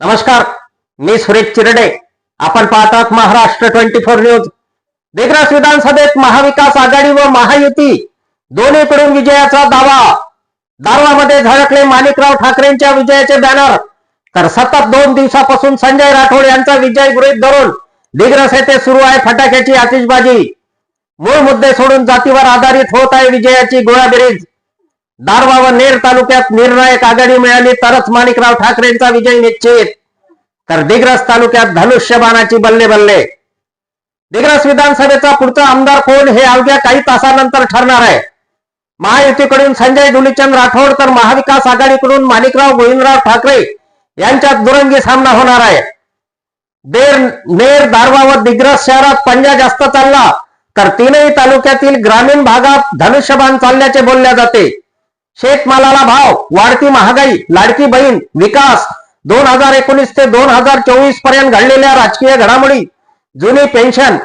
नमस्कार मी सुरेश चिरडे. आपण पाहतात Maharashtra twenty four news. Digras विधानसभेत महाविकास आघाडी व महायुती दोन्हीकडून विजयाचा दावा. दारवामध्ये झळकले माणिकराव ठाकरेंच्या विजयाचे बॅनर. तर सतत दोन दिवसापासून संजय राठोड यांचा विजय गृहीत धरून दिग्रस येथे सुरू आहे फटाक्याची आतिषबाजी. मूळ मुद्दे सोडून जातीवर आधारित होत आहे विजयाची गोळाबेरीज. दारवा व नेर तालुक्यात निर्णायक आघाडी मिळाली तरच माणिकराव ठाकरेंचा विजय निश्चित. तर दिग्रस तालुक्यात धनुष्यबाणाची बल्ले बल्ले. दिग्रस विधानसभेचा पुढचा आमदार कोण हे अवघ्या काही तासानंतर ठरणार आहे. महायुतीकडून संजय धुलीचंद राठोड तर महाविकास आघाडीकडून माणिकराव गोविंदराव ठाकरे यांच्यात दुरंगी सामना होणार आहे. देर नेर दारवा व दिग्रस शहरात पंजा जास्त चालला तर तीनही तालुक्यातील ग्रामीण भागात धनुष्यबाण चालल्याचे बोलले जाते. शेतमालाला भाव वाढती महागाई लाडकी बहीण विकास दोन हजार एकोणीस ते दोन हजार चोवीसपर्यंत घडलेल्या राजकीय घडामोडी जुनी पेन्शन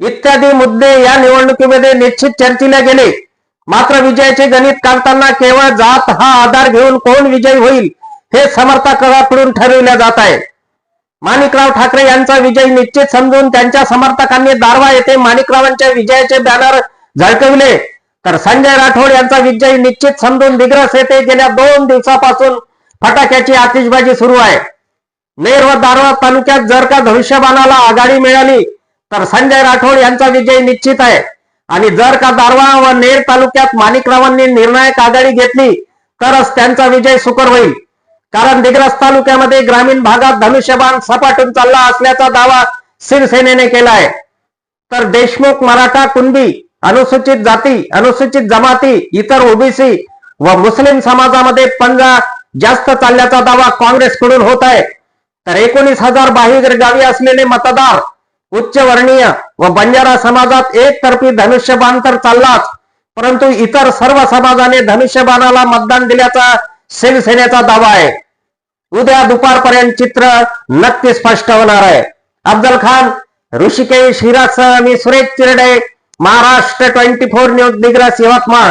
इत्यादी मुद्दे या निवडणुकीमध्ये निश्चित चर्चिले गेले. मात्र विजयाचे गणित काढताना केवळ जात हा आधार घेऊन कोण विजयी होईल हे समर्थकांकडून ठरविले जात आहे. माणिकराव ठाकरे यांचा विजय निश्चित समजून त्यांच्या समर्थकांनी दारवा येथे माणिकरावांच्या विजयाचे बॅनर झळकविले. तर संजय राठोड यांचा विजय निश्चित समजून दिग्रस येथे गेल्या दोन दिवसापासून फटाक्याची आतिषबाजी सुरू आहे. नेर व दारवा तालुक्यात जर का धनुष्यबाणाला आघाडी मिळाली तर संजय राठोड यांचा विजय निश्चित आहे. आणि जर का दारवा व नेर तालुक्यात माणिकरावांनी निर्णायक आघाडी घेतली तरच त्यांचा विजय सुकर होईल. कारण दिग्रस तालुक्यामध्ये ग्रामीण भागात धनुष्यबाण सपाटून चालला असल्याचा दावा शिवसेनेने केला आहे. तर देशमुख मराठा कुणबी अनुसूचित जाती अनुसूचित जमाती इतर ओबीसी व मुस्लिम समाजामध्ये पंजा जास्त चालल्याचा दावा काँग्रेसकडून होत आहे. तर एकोणीस हजार बाहेर गावी असलेले मतदार उच्च वर्णीय व बंजारा समाजात एकतर्फी धनुष्यबाण तर चाललाच परंतु इतर सर्व समाजाने धनुष्यबाणाला मतदान दिल्याचा शिवसेनेचा दावा आहे. उद्या दुपारपर्यंत चित्र नक्की स्पष्ट होणार आहे. अफजल खान ऋषिकेश हिरासह मी Suresh Chirde Maharashtra twenty four news Digras Yavatmal.